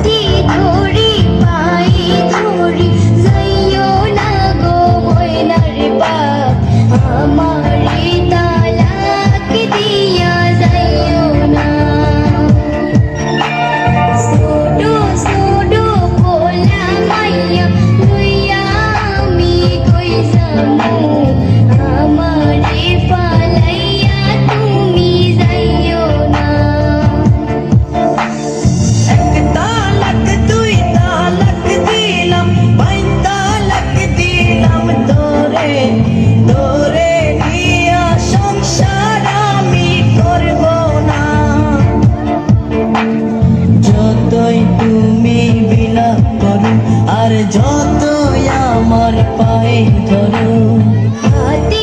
ti. হয় তরু।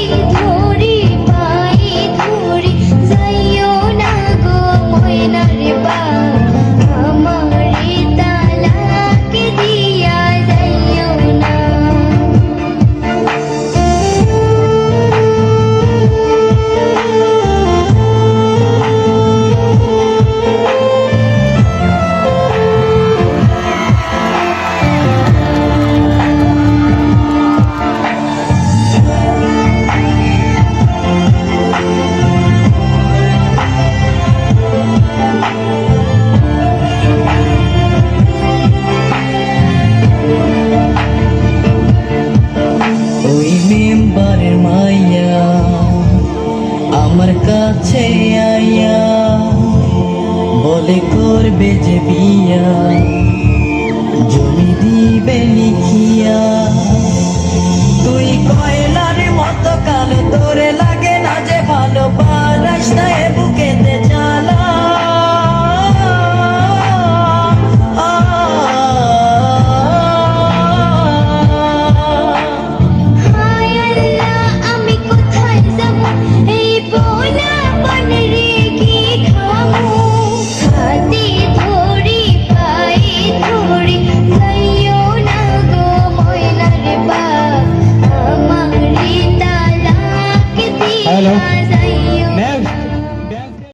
আমার কাছে আয়া বলে করবে যে বিয়া।